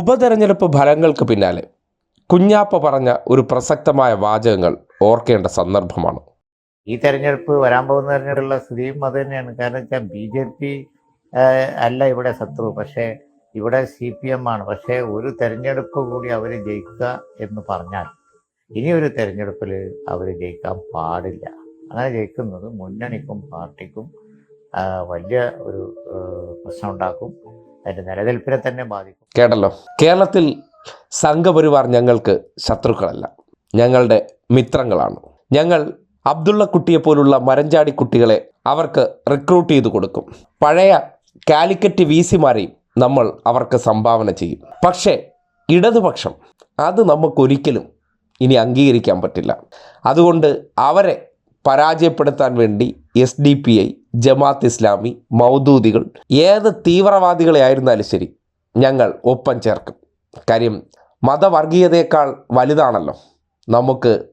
ഉപതെരഞ്ഞെടുപ്പ് ഫലങ്ങൾക്ക് പിന്നാലെ കുഞ്ഞാപ്പ പറഞ്ഞ ഒരു പ്രസക്തമായ വാചകങ്ങൾ ഓർക്കേണ്ട സന്ദർഭമാണ്. ഈ തെരഞ്ഞെടുപ്പ് വരാൻ പോകുന്ന തെരഞ്ഞെടുപ്പുള്ള സ്ഥിതിയും അത് തന്നെയാണ്. കാരണം വെച്ചാൽ ബി ജെ പി അല്ല ഇവിടെ ശത്രു പക്ഷേ ഇവിടെ സി പി എം ആണ്. പക്ഷേ ഒരു തെരഞ്ഞെടുപ്പ് കൂടി അവർ ജയിക്കുക എന്ന് പറഞ്ഞാൽ ഇനി ഒരു തെരഞ്ഞെടുപ്പിൽ അവർ ജയിക്കാൻ പാടില്ല. അങ്ങനെ ജയിക്കുന്നത് മുന്നണിക്കും പാർട്ടിക്കും വലിയ ഒരു പ്രശ്നം ഉണ്ടാക്കും. അതിന്റെ നിലനിൽപ്പിനെ തന്നെ ബാധിക്കും. കേട്ടല്ലോ? കേരളത്തിൽ സംഘപരിവാർ ഞങ്ങൾക്ക് ശത്രുക്കളല്ല. ഞങ്ങളുടെ മിത്രങ്ങളാണ്. ഞങ്ങൾ അബ്ദുള്ള കുട്ടിയെ പോലുള്ള മരഞ്ചാടി കുട്ടികളെ അവർക്ക് റിക്രൂട്ട് ചെയ്തു കൊടുക്കും. പഴയ കാലിക്കറ്റ് വി സിമാരെയും നമ്മൾ അവർക്ക് സംഭാവന ചെയ്യും. പക്ഷേ ഇടതുപക്ഷം അത് നമുക്കൊരിക്കലും ഇനി അംഗീകരിക്കാൻ പറ്റില്ല. അതുകൊണ്ട് അവരെ പരാജയപ്പെടുത്താൻ വേണ്ടി S D P I Jamaat Islami മൗദൂദികൾ ഏത് തീവ്രവാദികളെ ആയിരുന്നാലും ശരി ഞങ്ങൾ ഒപ്പം ചേർക്കും. കാര്യം മതവർഗീയതയേക്കാൾ വലുതാണല്ലോ നമുക്ക്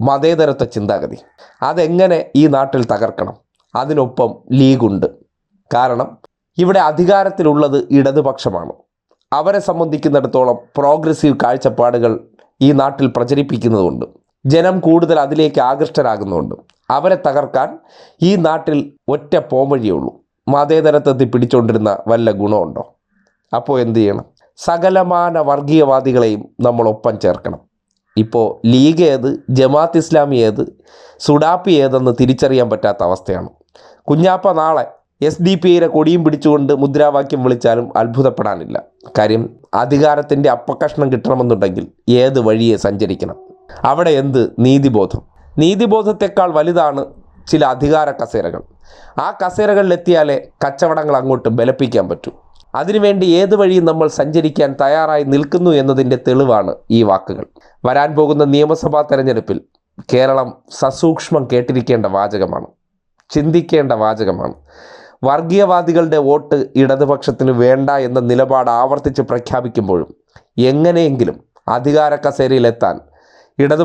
മതേതരത്വ ചിന്താഗതി. അതെങ്ങനെ ഈ നാട്ടിൽ തകർക്കണം? അതിനൊപ്പം ലീഗുണ്ട്. കാരണം ഇവിടെ അധികാരത്തിലുള്ളത് ഇടതുപക്ഷമാണ്. അവരെ സംബന്ധിക്കുന്നിടത്തോളം പ്രോഗ്രസീവ് കാഴ്ചപ്പാടുകൾ ഈ നാട്ടിൽ പ്രചരിപ്പിക്കുന്നതുകൊണ്ട് ജനം കൂടുതൽ അതിലേക്ക് ആകൃഷ്ടരാകുന്നുണ്ട്. അവരെ തകർക്കാൻ ഈ നാട്ടിൽ ഒറ്റ പോംവഴിയേ ഉള്ളൂ. മതേതരത്വത്തിൽ പിടിച്ചുകൊണ്ടിരുന്ന വല്ല ഗുണമുണ്ടോ? അപ്പോൾ എന്തു ചെയ്യണം? സകലമാന വർഗീയവാദികളെയും നമ്മൾ ഒപ്പം ചേർക്കണം. ഇപ്പോൾ ലീഗ് ഏത് ജമാഅത്ത് ഇസ്ലാമി ഏത് സുഡാപ്പി ഏതെന്ന് തിരിച്ചറിയാൻ പറ്റാത്ത അവസ്ഥയാണ്. കുഞ്ഞാപ്പ നാളെ എസ് ഡി പി ഐയുടെ കൊടിയും പിടിച്ചുകൊണ്ട് മുദ്രാവാക്യം വിളിച്ചാലും അത്ഭുതപ്പെടാനില്ല. കാര്യം അധികാരത്തിന്റെ അപ്പക്കഷ്ണം കിട്ടണമെന്നുണ്ടെങ്കിൽ ഏത് വഴിയെ സഞ്ചരിക്കണം? അവിടെ എന്ത് നീതിബോധം? നീതിബോധത്തെക്കാൾ വലുതാണ് ചില അധികാര കസേരകൾ. ആ കസേരകളിലെത്തിയാലേ കച്ചവടങ്ങൾ അങ്ങോട്ട് ബലപ്പിക്കാൻ പറ്റൂ. അതിനുവേണ്ടി ഏത് വഴിയും നമ്മൾ സഞ്ചരിക്കാൻ തയ്യാറായി നിൽക്കുന്നു എന്നതിന്റെ തെളിവാണ് ഈ വാക്കുകൾ. വരാൻ പോകുന്ന നിയമസഭാ തെരഞ്ഞെടുപ്പിൽ കേരളം സസൂക്ഷ്മം കേട്ടിരിക്കേണ്ട വാചകമാണ്. ചിന്തിക്കേണ്ട വാചകമാണ്. വർഗീയവാദികളുടെ വോട്ട് ഇടതുപക്ഷത്തിന് വേണ്ട എന്ന നിലപാട് ആവർത്തിച്ച് പ്രഖ്യാപിക്കുമ്പോഴും എങ്ങനെയെങ്കിലും അധികാര കസേരയിലെത്താൻ ഇടതു